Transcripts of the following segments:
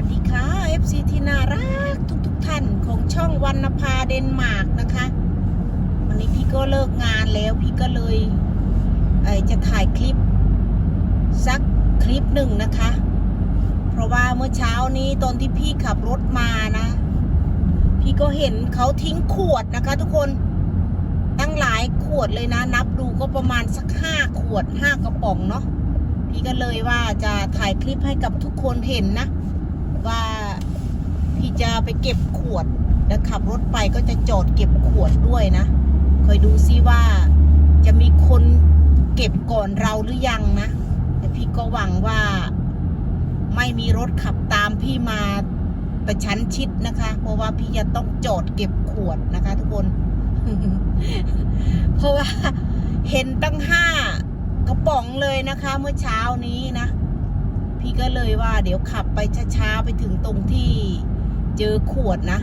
วัสดีค่ะ FC ที่น่ารักทุกทุกๆท่านของช่องวันนภาเดนมาร์กนะคะ วันนี้พี่ก็เลิกงานแล้วพี่ก็เลยเจะถ่ายคลิปสักคลิปหนึ่งนะคะ เพราะว่าเมื่อเช้านี้ตอนที่พี่ขับรถมานะ พี่ก็เห็นเขาทิ้งขวดนะคะ ทุกคนตั้งหลายขวดเลยนะ นับดูก็ประมาณสักห้าขวดห้ากระป๋องเนาะพี่ก็เลยว่าจะถ่ายคลิปให้กับทุกคนเห็นนะ ว่าพี่จะไปเก็บขวด แล้วขับรถไปก็จะจอดเก็บขวดด้วยนะคอยดูซิว่าจะมีคนเก็บก่อนเราหรือยังนะแต่พี่ก็หวังว่าไม่มีรถขับตามพี่มาประชันชิดนะคะ เพราะว่าพี่จะต้องจอดเก็บขวดนะคะ ทุกคน เพราะว่าเห็นตั้งห้ากระป๋องเลยนะคะ เมื่อเช้านี้นะ พี่ก็เลยว่าเดี๋ยวขับไปช้าๆไปถึงตรงที่เจอขวดนะ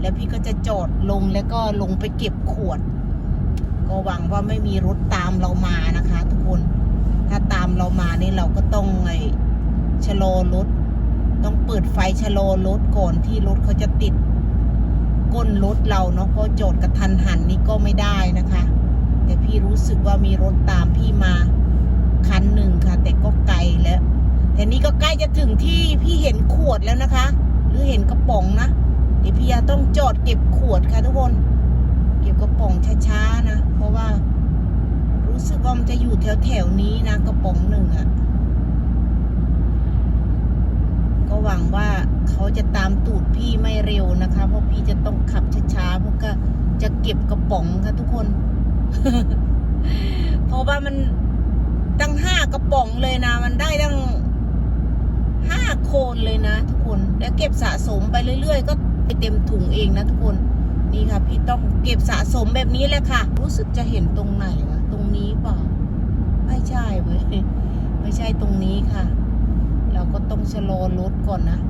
แล้วพี่ก็จะจอดลงแล้วก็ลงไปเก็บขวด ก็หวังว่าไม่มีรถตามเรามานะคะ ทุกคน ถ้าตามเรามานี่เราก็ต้องไงชะลอรถ ต้องเปิดไฟชะลอรถก่อนที่รถเขาจะติดก้นรถเราเนาะเพราะโจทย์กระทันหันนี่ก็ไม่ได้นะคะ แต่พี่รู้สึกว่ามีรถตามพี่มาคันหนึ่งค่ะ แต่ก็ไกลแล้ว แต่นี่ก็ใกล้จะถึงที่พี่เห็นขวดแล้วนะคะ หรือเห็นกระป๋องนะเดี๋ยวพี่จะต้องจอดเก็บขวดค่ะทุกคน เก็บกระป๋องช้าๆนะ เพราะว่า รู้สึกว่ามันจะอยู่แถวๆนี้นะกระป๋องหนึ่งอะก็หวังว่าเขาจะตามตูดพี่ไม่เร็วนะคะ เพราะพี่จะต้องขับช้าๆเพราะก็จะเก็บกระป๋องค่ะทุกคน เพราะว่ามันตั้งห้ากระป๋องเลยนะ มันได้ตั้ง ห้าโคนเลยนะทุกคน แล้วเก็บสะสมไปเรื่อย ๆ ก็ไปเต็มถุงเองนะทุกคน นี่ค่ะ พี่ต้องเก็บสะสมแบบนี้แหละค่ะ รู้สึกจะเห็นตรงไหนวะตรงนี้เปล่า ไม่ใช่เว้ยไม่ใช่ตรงนี้ค่ะ เราก็ต้องชะลอรถก่อนนะ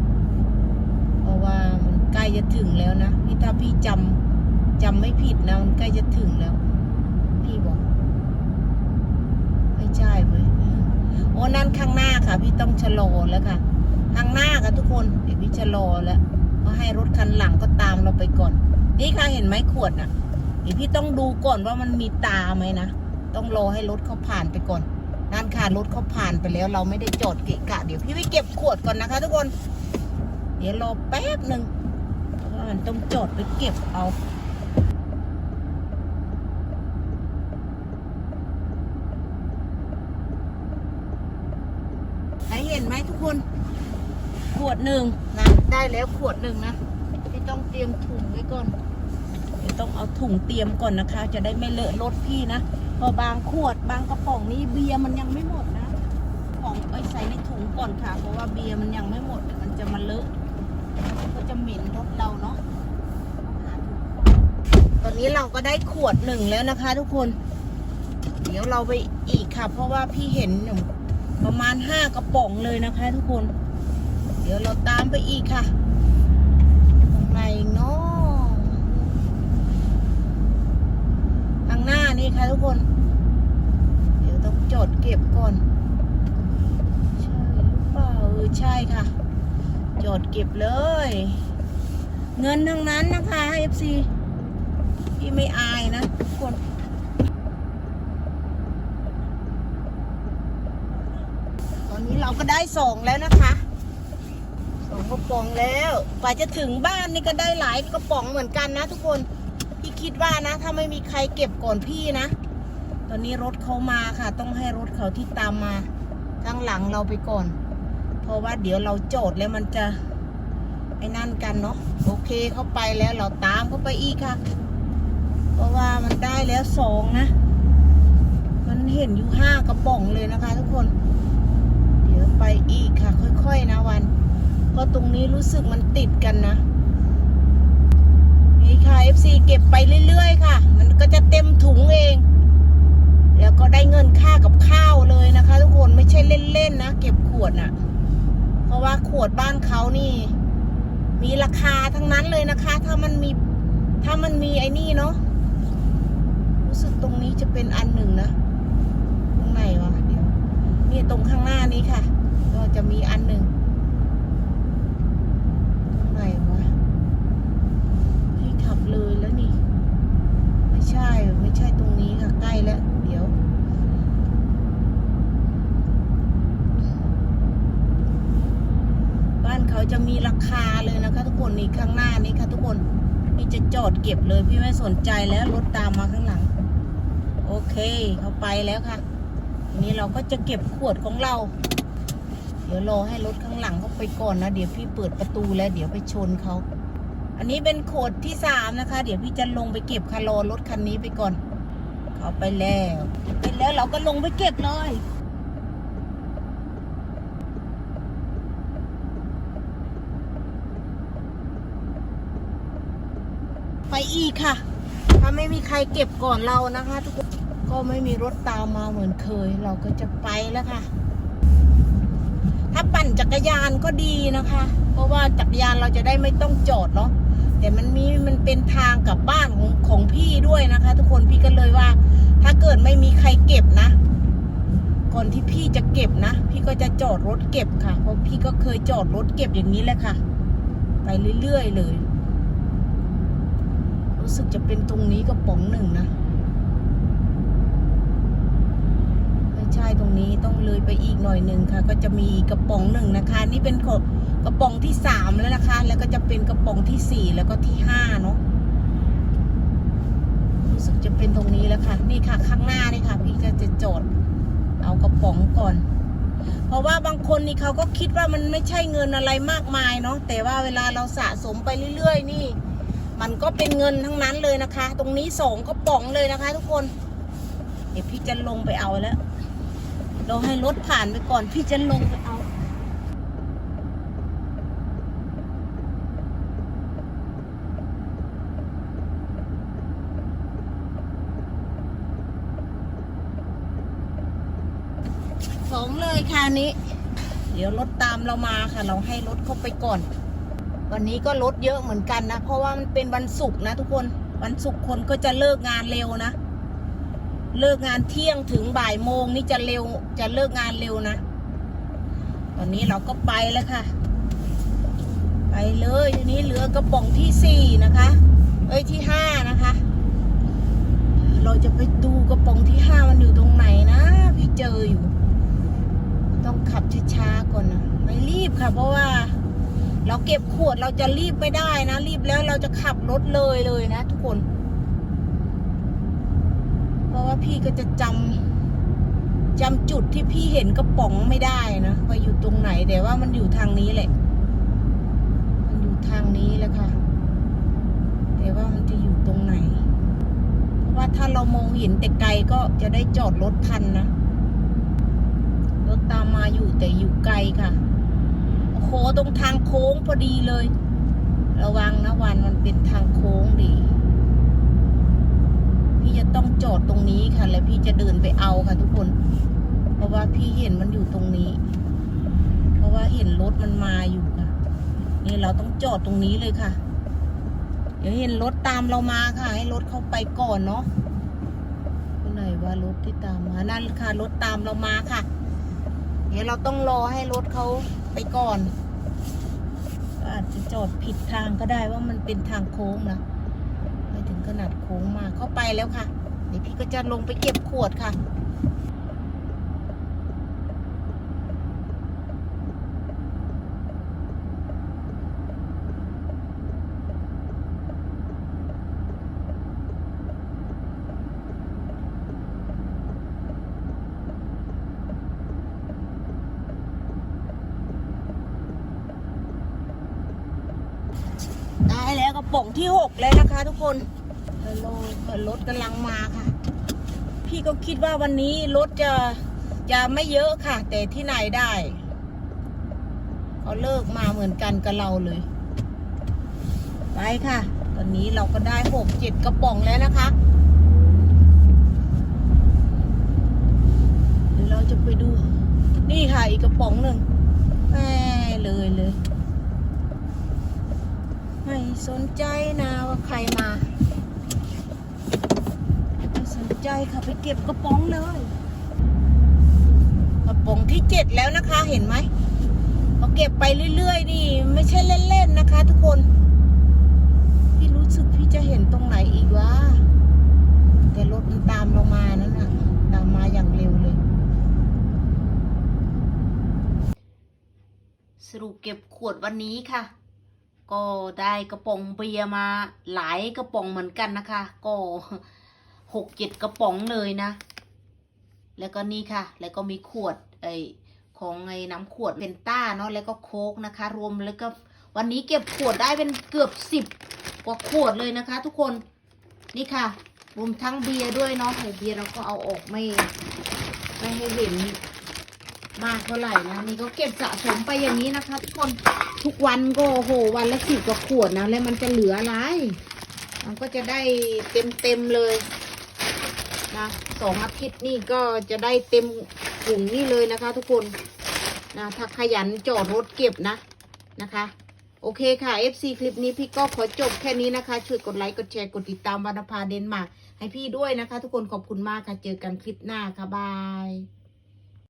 เพราะว่ามันใกล้จะถึงแล้วนะพี่ถ้าพี่จำจำไม่ผิดนะมันใกล้จะถึงแล้ว พี่บอก ไม่ใช่เว้ย โอ้นั่นข้างหน้าค่ะ พี่ต้องชะลอแล้วค่ะ ข้างหน้าค่ะทุกคนเดี๋ยวพี่ชะลอแล้วก็ให้รถคันหลังก็ตามเราไปก่อน นี่ค่ะเห็นไหมขวดน่ะเดี๋ยวพี่ต้องดูก่อนว่ามันมีตาไหมนะต้องรอให้รถเขาผ่านไปก่อนนั่นค่ะรถเขาผ่านไปแล้ว เราไม่ได้จอดเกะกะ เดี๋ยวพี่ไปเก็บขวดก่อนนะคะ ทุกคน เดี๋ยวรอแป๊บหนึ่งเพราะว่ามันต้องจอดไปเก็บเอา ไหนเห็นไหมทุกคน ข วดหนึ่งนะได้แล้วขวดหนึ่งนะพี่ต้องเตรียมถุงไว้ก่อนเดี๋ยวต้องเอาถุงเตรียมก่อนนะคะ จะได้ไม่เลอะรถพี่นะเพอบางขวดบางกระป๋องนี้เบียร์มันยังไม่หมดนะของไปใส่ในถุงก่อนค่ะ เพราะว่าเบียร์มันยังไม่หมดมันจะมาเลอะก็จะเหม็นรถเราเนาะตอนนี้เราก็ได้ขวดหนึ่งแล้วนะคะ ทุกคน เดี๋ยวเราไปอีกค่ะ เพราะว่าพี่เห็นประมาณห้ากระป๋องเลยนะคะ ทุกคน ดี๋ยวเราตามไปอีกค่ะตรงไหนเนาะทางหน้านี่ค่ะทุกคน เดี๋ยวต้องจดเก็บก่อน ใช่หรือเปล่าเออใช่ค่ะ จดเก็บเลย เงินทั้งนั้นนะคะ FC พี่ไม่อายนะทุกคนตอนนี้เราก็ได้สองแล้วนะคะ องกระป๋องแล้วกว่าจะถึงบ้านนี่ก็ได้หลายกระป๋องเหมือนกันนะ ทุกคนพี่คิดว่านะ ถ้าไม่มีใครเก็บก่อนพี่นะ ตอนนี้รถเขามาค่ะ ต้องให้รถเขาที่ตามมาข้างหลังเราไปก่อน เพราะว่าเดี๋ยวเราโจดแล้วมันจะไอ้นั่นกันเนาะโอเคเขาไปแล้วเราตามเขาไปอีกค่ะ เพราะว่ามันได้แล้วสองนะ มันเห็นอยู่ห้ากระป๋องเลยนะคะ ทุกคน เดี๋ยวไปอีกค่ะ ค่อยๆนะวัน ราะตรงนี้รู้สึกมันติดกันนะ นี่ค่ะ FC เก็บไปเรื่อยๆ ค่ะ มันก็จะเต็มถุงเอง แล้วก็ได้เงินค่ากับข้าวเลยนะคะ ทุกคนไม่ใช่เล่นๆนะ เก็บขวดน่ะ เพราะว่าขวดบ้านเขานี่ มีราคาทั้งนั้นเลยนะคะ ถ้ามันมีถ้ามันมีไอ้นี่เนาะรู้สึกตรงนี้จะเป็นอันหนึ่งนะตรงไหนวะเดี๋ยวนี่ตรงข้างหน้านี้ค่ะ ก็จะมีอันหนึ่ง ช่ ไม่ใช่ตรงนี้ค่ะ ใกล้แล้ว เดี๋ยว บ้านเขาจะมีราคาเลยนะคะ ทุกคนนี่ข้างหน้านี้ค่ะ ทุกคนนี่จะจอดเก็บเลย พี่ไม่สนใจแล้วรถตามมาข้างหลัง โอเค เขาไปแล้วค่ะ นี่เราก็จะเก็บขวดของเรา เดี๋ยวรอให้รถข้างหลังเขาไปก่อนนะ เดี๋ยวพี่เปิดประตูแล้ว เดี๋ยวไปชนเขา อันนี้เป็นโขดที่สามนะคะ เดี๋ยวพี่จะลงไปเก็บคารอรถคันนี้ไปก่อน เขาไปแล้วไปแล้วเราก็ลงไปเก็บเลยไปอีกค่ะ ถ้าไม่มีใครเก็บก่อนเรานะคะ ทุกคนก็ไม่มีรถตามมาเหมือนเคย เราก็จะไปแล้วค่ะ ถ้าปั่นจักรยานก็ดีนะคะ เพราะว่าจักรยานเราจะได้ไม่ต้องจอดเนาะ แต่มันมีมันเป็นทางกลับบ้านของของพี่ด้วยนะคะ ทุกคนพี่ก็เลยว่า ถ้าเกิดไม่มีใครเก็บนะ ก่อนที่พี่จะเก็บนะ พี่ก็จะจอดรถเก็บค่ะ เพราะพี่ก็เคยจอดรถเก็บอย่างนี้แหละค่ะ ไปเรื่อยๆเลย รู้สึกจะเป็นตรงนี้กระป๋องหนึ่งนะไม่ใช่ตรงนี้ต้องเลยไปอีกหน่อยหนึ่งค่ะ ก็จะมีกระป๋องหนึ่งนะคะ นี่เป็นกระ กระป๋องที่สามแล้วนะคะ แล้วก็จะเป็นกระป๋องที่สี่แล้วก็ที่ห้าเนาะรู้สึกจะเป็นตรงนี้แล้วค่ะ นี่ค่ะ ข้างหน้านี่ค่ะ พี่ก็จะจดเอากระป๋องก่อน เพราะว่าบางคนนี่เขาก็คิดว่ามันไม่ใช่เงินอะไรมากมายเนาะแต่ว่าเวลาเราสะสมไปเรื่อยๆ นี่ มันก็เป็นเงินทั้งนั้นเลยนะคะ ตรงนี้สองกระป๋องเลยนะคะ ทุกคน เดี๋ยวพี่จะลงไปเอาแล้วเราให้รถผ่านไปก่อน พี่จะลงไปเอา ส องเลยค่ะอันนี้ เดี๋ยวรถตามเรามาค่ะ เราให้รถเข้าไปก่อน วันนี้ก็รถเยอะเหมือนกันนะ เพราะว่ามันเป็นวันศุกร์นะทุกคน วันศุกร์คนก็จะเลิกงานเร็วนะ เลิกงานเที่ยงถึงบ่ายโมงนี่จะเร็ว จะเลิกงานเร็วนะ ตอนนี้เราก็ไปแล้วค่ะ ไปเลยทีนี้เหลือกระป๋องที่สี่นะคะ เอ้ยที่ห้านะคะเราจะไปดูกระป๋องที่ห้ามันอยู่ตรงไหนนะ พี่เจออยู่ ต้องขับช้าๆก่อนนะไม่รีบค่ะ เพราะว่า เราเก็บขวดเราจะรีบไม่ได้นะ รีบแล้วเราจะขับรถเลยเลยนะทุกคน เพราะว่าพี่ก็จะจำจำจุดที่พี่เห็นกระป๋องไม่ได้นะว่าอยู่ตรงไหนแต่ว่ามันอยู่ทางนี้แหละ มันอยู่ทางนี้แหละค่ะ แต่ว่ามันจะอยู่ตรงไหน เพราะว่าถ้าเรามองเห็นแต่ไกลก็จะได้จอดรถทันนะ อยู่แต่อยู่ไกลค่ะ โอ้โหตรงทางโค้งพอดีเลย ระวังนะวันมันเป็นทางโค้งดี พี่จะต้องจอดตรงนี้ค่ะ แล้วพี่จะเดินไปเอาค่ะทุกคน เพราะว่าพี่เห็นมันอยู่ตรงนี้ เพราะว่าเห็นรถมันมาอยู่ค่ะ นี่เราต้องจอดตรงนี้เลยค่ะ เดี๋ยวเห็นรถตามเรามาค่ะ ให้รถเข้าไปก่อนเนาะไหนว่ารถที่ตามมานั่นค่ะรถตามเรามาค่ะ ดี๋ยวเราต้องรอให้รถเขาไปก่อนก็อาจจะจอดผิดทางก็ได้ว่ามันเป็นทางโค้งนะไม่ถึงขนาดโค้งมาเข้าไปแล้วค่ะเดี๋ยวพี่ก็จะลงไปเก็บขวดค่ะ ได้แล้วกระ ป๋องที่หกเลยนะคะทุกคนฮัลโหลรถกำลังมาค่ะ พี่ก็คิดว่าวันนี้รถจะจะไม่เยอะค่ะ แต่ที่ไหนได้เขาเลิกมาเหมือนกันกับเราเลย ไปค่ะ ตอนนี้เราก็ได้หกเจ็ดกระป๋องแล้วนะคะเดี๋ยวเราจะไปดู นี่ค่ะอีกกระป๋องหนึ่งแหม่เลยเลย ไม่สนใจนะว่าใครมาไม่สนใจค่ะไปเก็บกระป๋องเลย กระป๋องที่เจ็ดแล้วนะคะเห็นไหมเขาเก็บไปเรื่อยๆนี่ไม่ใช่เล่นๆนะคะ ทุกคนพี่รู้สึกพี่จะเห็นตรงไหนอีกวะแต่รถมันตามเรามานั่นน่ะตามมาอย่างเร็วเลย สรุปเก็บขวดวันนี้ค่ะ ก็ได้กระป๋องเบียร์มาหลายกระป๋องเหมือนกันนะคะ ก็หกเจ็ดกระป๋องเลยนะ แล้วก็นี่ค่ะ แล้วก็มีขวดไอของไอ้น้ำขวดเพนต้าเนาะแล้วก็โค้กนะคะ รวมแล้วก็วันนี้เก็บขวดได้เป็นเกือบสิบกว่าขวดเลยนะคะ ทุกคนนี่ค่ะ รวมทั้งเบียร์ด้วยเนาะแต่เบียร์เราก็เอาออกไม่ ไม่ให้เห็น มากเท่าไหร่นะนี่ก็เก็บสะสมไปอย่างนี้นะคะทุกคนทุกวันก็โอ้โหวันละสิบกว่าขวดนะแล้วมันจะเหลืออะไร มันก็จะได้เต็มเต็มเลยนะสองอาทิตย์นี่ก็จะได้เต็มถุงนี่เลยนะคะ ทุกคนนะถ้าขยันจอดรถเก็บนะนะคะ โอเคค่ะ FC คลิปนี้พี่ก็ขอจบแค่นี้นะคะ ช่วยกดไลค์กดแชร์กดติดตามวรรณภาเดนมาร์กให้พี่ด้วยนะคะ ทุกคนขอบคุณมากค่ะเจอกันคลิปหน้าค่ะบาย